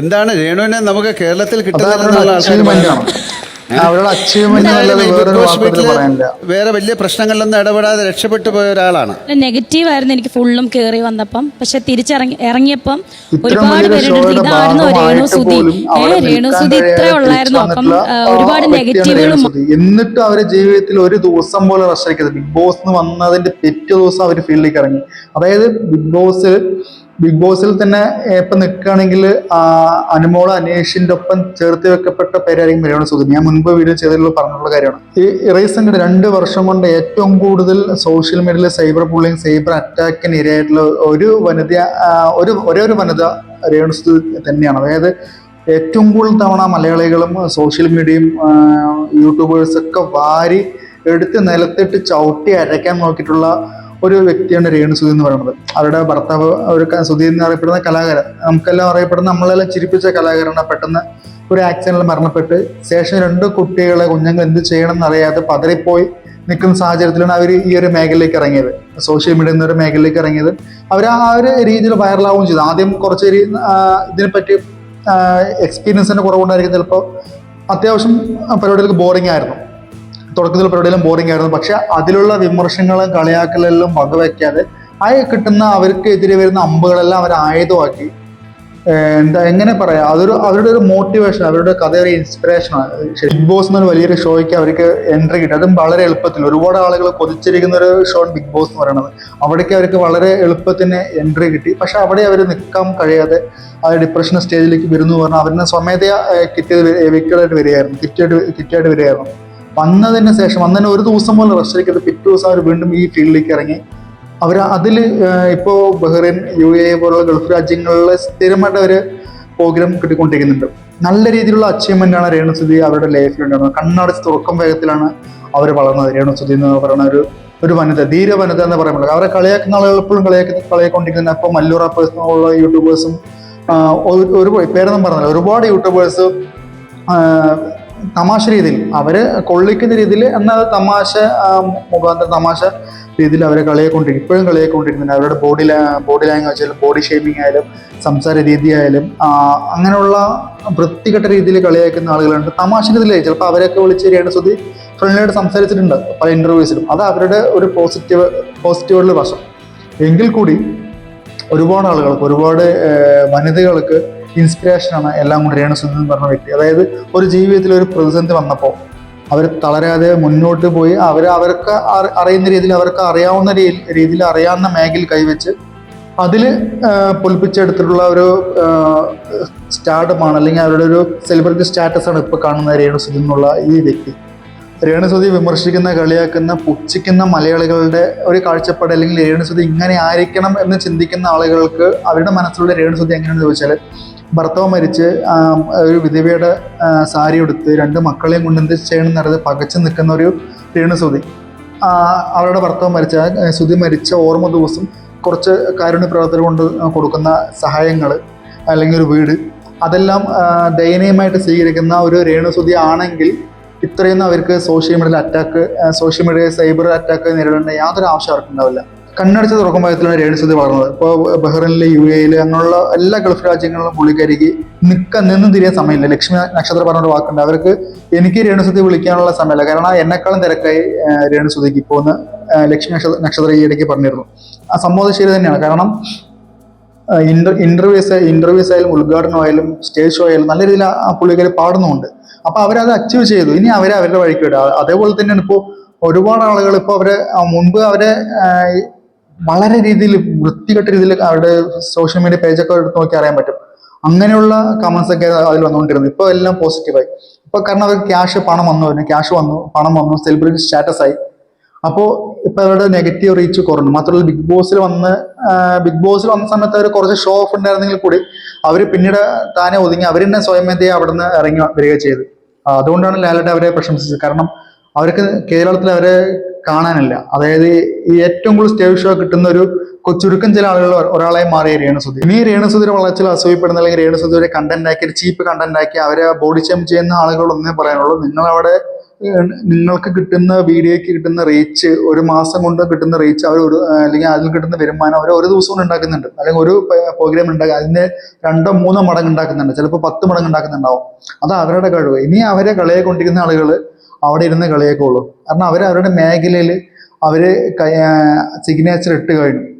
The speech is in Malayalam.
എന്താണ് രേണുവിനെ നമുക്ക് കേരളത്തിൽ കിട്ടുന്ന വേറെ വലിയ പ്രശ്നങ്ങളിലൊന്നും ഇടപെടാതെ രക്ഷപ്പെട്ടു പോയ ഒരാളാണ്. നെഗറ്റീവ് ആയിരുന്നു എനിക്ക് ഫുള്ളും കേറി വന്നപ്പം. പക്ഷെ തിരിച്ചിറങ്ങി ഇറങ്ങിയപ്പം ഒരുപാട് പേരുടെ ഇതായിരുന്നു രേണുസുതി രേണുസുതി ഇത്ര ഉള്ളായിരുന്നു. അപ്പം ഒരുപാട് നെഗറ്റീവുകളും എന്നിട്ട് അവരെ ജീവിതത്തിൽ ഒരു ദിവസം പോലെ റെസ്റ്റ് ബിഗ് ബോസ് വന്നതിന്റെ പിറ്റേ ദിവസം അവർ ഫീൽഡിലേക്ക് ഇറങ്ങി. അതായത് ബിഗ് ബോസ് ബിഗ് ബോസിൽ തന്നെ ഇപ്പം നിൽക്കുകയാണെങ്കിൽ അനുമോള അനേഷിന്റെ ഒപ്പം ചേർത്ത് വെക്കപ്പെട്ട പേരായിരിക്കും രേണുസുതി ഞാൻ മുൻപ് വീഡിയോ ചെയ്തതിൽ പറഞ്ഞിട്ടുള്ള കാര്യമാണ്. ഈ റീസെന്റ് രണ്ട് വർഷം കൊണ്ട് ഏറ്റവും കൂടുതൽ സോഷ്യൽ മീഡിയയിൽ സൈബർ ബുള്ളിങ് സൈബർ അറ്റാക്കിന് ഇരയായിട്ടുള്ള ഒരു വനിത ഒരു ഒരേ ഒരു വനിത രേണുസുതി തന്നെയാണ്. അതായത് ഏറ്റവും കൂടുതൽ തവണ മലയാളികളും സോഷ്യൽ മീഡിയയും യൂട്യൂബേഴ്സൊക്കെ വാരി എടുത്ത് നിലത്തിട്ട് ചവിട്ടി അരയ്ക്കാൻ നോക്കിയിട്ടുള്ള ഒരു വ്യക്തിയാണ് രേണുസുതി എന്ന് പറയുന്നത്. അവരുടെ ഭർത്താവ് ഒരു സുധി എന്ന് അറിയപ്പെടുന്ന കലാകാരൻ. നമുക്കെല്ലാം അറിയപ്പെടുന്ന നമ്മളെല്ലാം ചിരിപ്പിച്ച കലാകാരനാണ്. പെട്ടെന്ന് ഒരു ആക്സിഡന്റിൽ മരണപ്പെട്ട് ശേഷം രണ്ട് കുട്ടികളെ കുഞ്ഞുങ്ങൾ എന്ത് ചെയ്യണം എന്നറിയാതെ പതറിപ്പോയി നിൽക്കുന്ന സാഹചര്യത്തിലാണ് അവർ ഈ ഒരു മേഖലയിലേക്ക് ഇറങ്ങിയത്. സോഷ്യൽ മീഡിയ എന്നൊരു മേഖലയിലേക്ക് ഇറങ്ങിയത്. അവർ ആ ഒരു രീതിയിൽ വൈറലാവുകയും ചെയ്തു. ആദ്യം കുറച്ച് ഇതിനെ പറ്റി ഇതിനെപ്പറ്റി എക്സ്പീരിയൻസിന്റെ കുറവുണ്ടായിരിക്കും ചിലപ്പോൾ. അത്യാവശ്യം പരിപാടികൾക്ക് ബോറിംഗ് ആയിരുന്നു. തുടക്കത്തിൽ പരിപാടിയിലും ബോറിംഗ് ആയിരുന്നു. പക്ഷെ അതിലുള്ള വിമർശനങ്ങളും കളിയാക്കലെല്ലാം വകവയ്ക്കാതെ ആ കിട്ടുന്ന അവർക്ക് എതിരെ വരുന്ന അമ്പുകളെല്ലാം അവർ ആയുധമാക്കി. എന്താ എങ്ങനെ പറയാ? അതൊരു അവരുടെ ഒരു മോട്ടിവേഷൻ അവരുടെ കഥ ഒരു ഇൻസ്പിറേഷൻ ആണ്. ബിഗ് ബോസ് എന്നൊരു വലിയൊരു ഷോയ്ക്ക് അവർക്ക് എൻട്രി കിട്ടി. അതും വളരെ എളുപ്പത്തിൽ. ഒരുപാട് ആളുകൾ കൊതിച്ചിരിക്കുന്ന ഒരു ഷോ ആണ് ബിഗ് ബോസ് എന്ന് പറയുന്നത്. അവിടേക്ക് അവർക്ക് വളരെ എളുപ്പത്തിന് എൻട്രി കിട്ടി. പക്ഷെ അവിടെ അവർ നിൽക്കാൻ കഴിയാതെ ആ ഡിപ്രഷൻ സ്റ്റേജിലേക്ക് വരുന്നു പറഞ്ഞാൽ അവരിനെ സ്വമേധയാ കിറ്റ് വ്യക്തികളായിട്ട് വരികയായിരുന്നു. കിറ്റായിട്ട് കിറ്റായിട്ട് വരികയായിരുന്നു. വന്നതിന് ശേഷം വന്നതിന് ഒരു ദിവസം പോലും റെസ്റ്റ് എടുക്കാതെ പിറ്റേ ദിവസം അവർ വീണ്ടും ഈ ഫീൽഡിലേക്ക് ഇറങ്ങി. അവർ അതിൽ ഇപ്പോൾ ബഹ്റൈൻ യു എ പോലുള്ള ഗൾഫ് രാജ്യങ്ങളിലെ സ്ഥിരമായിട്ട് അവർ പ്രോഗ്രാം കിട്ടിക്കൊണ്ടിരിക്കുന്നുണ്ട്. നല്ല രീതിയിലുള്ള അച്ചീവ്മെന്റാണ് രേണുസുതി അവരുടെ ലൈഫിൽ ഉണ്ടാകുന്നത് കണ്ണടച്ച് തുറക്കം വേഗത്തിലാണ് അവർ വളർന്നത്. രേണുസുതി എന്ന് പറയുന്ന ഒരു ഒരു വനിത ധീര വനിത എന്ന് പറയുമ്പോൾ അവരെ കളിയാക്കുന്ന ആളുകൾ എപ്പോഴും കളിയാക്കി കളിയാക്കൊണ്ടിരിക്കുന്ന അപ്പോൾ മല്ലൂറ പേഴ്സണുള്ള യൂട്യൂബേഴ്സും ഒരു പേരൊന്നും പറഞ്ഞില്ല. ഒരുപാട് യൂട്യൂബേഴ്സ് തമാശ രീതിയിൽ. അവരെ കൊള്ളിക്കുന്ന രീതിയിൽ എന്നാൽ തമാശ മുഖാന്തര തമാശ രീതിയിൽ അവരെ കളിയെക്കൊണ്ടിരിക്കും. ഇപ്പോഴും കളിയെക്കൊണ്ടിരിക്കുന്നുണ്ട്. അവരുടെ ബോഡി ബോഡി ലാംഗ്വേജ് ആയാലും ബോഡി ഷേമിംഗ് ആയാലും സംസാര രീതി ആയാലും അങ്ങനെയുള്ള വൃത്തികെട്ട രീതിയിൽ കളിയാക്കുന്ന ആളുകളുണ്ട്. തമാശ രീതിയിൽ ചിലപ്പോൾ അവരെയൊക്കെ വിളിച്ച് രേണുസുതി ഫ്രണ്ട്ലിയായിട്ട് സംസാരിച്ചിട്ടുണ്ട്. പല ഇന്റർവ്യൂസിലും അത് അവരുടെ ഒരു പോസിറ്റീവ് പോസിറ്റീവുള്ള വശം. എങ്കിൽ കൂടി ഒരുപാട് ആളുകൾക്ക് ഒരുപാട് വനിതകൾക്ക് ഇൻസ്പിറേഷനാണ് എല്ലാം കൊണ്ട് രേണുസുധൻ എന്ന് പറഞ്ഞ വ്യക്തി. അതായത് ഒരു ജീവിതത്തിൽ ഒരു പ്രതിസന്ധി വന്നപ്പോൾ അവർ തളരാതെ മുന്നോട്ട് പോയി അവർ അവർക്ക് അറിയുന്ന രീതിയിൽ അവർക്ക് അറിയാവുന്ന രീതിയിൽ അറിയാവുന്ന മേഖലയിൽ കൈവച്ച് അതിൽ പൊലിപ്പിച്ചെടുത്തിട്ടുള്ള ഒരു സ്റ്റാർഡമാണ് അല്ലെങ്കിൽ അവരുടെ ഒരു സെലിബ്രിറ്റി സ്റ്റാറ്റസ് ആണ് ഇപ്പോൾ കാണുന്ന രേണുസുതി എന്നുള്ള ഈ വ്യക്തി. രേണുസുതി വിമർശിക്കുന്ന കളിയാക്കുന്ന പുച്ഛിക്കുന്ന മലയാളികളുടെ ഒരു കാഴ്ചപ്പാട് അല്ലെങ്കിൽ രേണുസുതി ഇങ്ങനെ ആയിരിക്കണം എന്ന് ചിന്തിക്കുന്ന ആളുകൾക്ക് അവരുടെ മനസ്സിലുള്ള രേണുസുതി എങ്ങനെയാണെന്ന് ചോദിച്ചാൽ ഭർത്താവ് മരിച്ച് ഒരു വിധവയുടെ സാരി എടുത്ത് രണ്ട് മക്കളെയും കൊണ്ട് എന്ത് ചെയ്യണം എന്നറിയാതെ പകച്ചു നിൽക്കുന്ന ഒരു രേണുസുതി. അവരുടെ ഭർത്താവ് മരിച്ച സുതി മരിച്ച ഓർമ്മ ദിവസം കുറച്ച് കാരുണ്യ പ്രവർത്തകർ കൊണ്ട് കൊടുക്കുന്ന സഹായങ്ങൾ അല്ലെങ്കിൽ ഒരു വീട് അതെല്ലാം ദയനീയമായിട്ട് സ്വീകരിക്കുന്ന ഒരു രേണുസുതി ആണെങ്കിൽ ഇത്രയൊന്നും അവർക്ക് സോഷ്യൽ മീഡിയയിൽ attack social media cyber attack നേരിടേണ്ട യാതൊരു ആവശ്യം അവർക്ക് തുറക്കുമ്പോൾ കണ്ണടച്ച് തുറക്കുമ്പോഴത്തിലാണ് രേണുസുതി വളർന്നത്? ഇപ്പോൾ ബഹ്റൈനിലെ യു എയിൽ അങ്ങനെയുള്ള എല്ലാ ഗൾഫ് രാജ്യങ്ങളിലും പുള്ളിക്കാരിക്ക് നിൽക്കാൻ നിന്നും തിരിയാൻ സമയമില്ല. ലക്ഷ്മി നക്ഷത്രം പറഞ്ഞൊരു വാക്കുണ്ട്. അവർക്ക് എനിക്ക് രേണുസുതി വിളിക്കാനുള്ള സമയമില്ല. കാരണം എന്നെക്കാളും തിരക്കായി രേണുസുതിക്ക് ഇപ്പോൾ ഒന്ന് ലക്ഷ്മി നക്ഷത്ര ഈ ഇടയ്ക്ക് പറഞ്ഞിരുന്നു. ആ സംഭവം ശരി തന്നെയാണ്. കാരണം ഇന്റർ ഇന്റർവ്യൂസ് ഇന്റർവ്യൂസ് ആയാലും ഉദ്ഘാടനം ആയാലും സ്റ്റേജ് ഷോ ആയാലും നല്ല രീതിയിൽ ആ പുള്ളിക്കാർ പാടുന്നുമുണ്ട്. അപ്പോൾ അവരത് അച്ചീവ് ചെയ്തു. ഇനി അവരെ അവരുടെ വഴിക്ക് വിടുക അതേപോലെ തന്നെയാണ് ഇപ്പോൾ ഒരുപാട് ആളുകൾ ഇപ്പോൾ അവരെ മുൻപ് അവരെ വളരെ രീതിയിൽ വൃത്തികെട്ട രീതിയിൽ അവരുടെ സോഷ്യൽ മീഡിയ പേജൊക്കെ എടുത്ത് നോക്കി അറിയാൻ പറ്റും. അങ്ങനെയുള്ള കമന്റ്സ് ഒക്കെ അതിൽ വന്നുകൊണ്ടിരുന്നു. ഇപ്പോൾ എല്ലാം പോസിറ്റീവായി ഇപ്പൊ കാരണം അവർക്ക് ക്യാഷ് പണം വന്നു. ക്യാഷ് വന്നു പണം വന്നു സെലിബ്രിറ്റി സ്റ്റാറ്റസ് ആയി. അപ്പോ ഇപ്പൊ അവരുടെ നെഗറ്റീവ് റീച്ച് കുറഞ്ഞു. മാത്രമല്ല ബിഗ് ബോസിൽ വന്ന് ബിഗ് ബോസിൽ വന്ന സമയത്ത് അവർ കുറച്ച് ഷോ ഓഫ് ഉണ്ടായിരുന്നെങ്കിൽ കൂടി അവർ പിന്നീട് താനെ ഒതുങ്ങി അവർ തന്നെ സ്വയമേധയെ അവിടുന്ന് ഇറങ്ങി വരിക ചെയ്ത്. അതുകൊണ്ടാണ് ലാലട്ട് അവരെ പ്രശംസിച്ചത്. കാരണം അവർക്ക് കേരളത്തിൽ അവരെ കാണാനില്ല. അതായത് ഈ ഏറ്റവും കൂടുതൽ സ്റ്റേജ് ഷോ കിട്ടുന്ന ഒരു ചുരുക്കം ചില ആളുകൾ ഒരാളായി മാറിയ രേണുസുധി ഇനി രേണുസുധിരെ വളർച്ചയിൽ അസൂയപ്പെടുന്ന അല്ലെങ്കിൽ രേണുസുധിരെ കണ്ടന്റ് ആക്കി ചീപ്പ് കണ്ടന്റ് ആക്കി അവരെ ബോഡി ഷേം ചെയ്യുന്ന ആളുകളോട് ഒന്നേ പറയാനുള്ളൂ. ഏഹ്, നിങ്ങൾക്ക് കിട്ടുന്ന വീഡിയോയ്ക്ക് കിട്ടുന്ന റീച്ച് ഒരു മാസം കൊണ്ട് കിട്ടുന്ന റീച്ച് അവർ ഒരു അല്ലെങ്കിൽ അതിൽ കിട്ടുന്ന വരുമാനം അവർ ഒരു ദിവസം കൊണ്ട് ഉണ്ടാക്കുന്നുണ്ട്. അല്ലെങ്കിൽ ഒരു പ്രോഗ്രാം ഉണ്ടാക്കുക അതിന് രണ്ടോ മൂന്നോ മടങ്ങ് ഉണ്ടാക്കുന്നുണ്ട്. ചിലപ്പോൾ പത്ത് മടങ്ങ് ഉണ്ടാക്കുന്നുണ്ടാവും. അത് അവരുടെ കഴിവ്. ഇനി അവരെ കളിയെ കൊണ്ടിരിക്കുന്ന ആളുകൾ അവിടെ ഇരുന്ന് കളിയേക്കുള്ളൂ കാരണം അവർ അവരുടെ മേഖലയിൽ അവർ സിഗ്നേച്ചർ ഇട്ട് കഴിഞ്ഞു.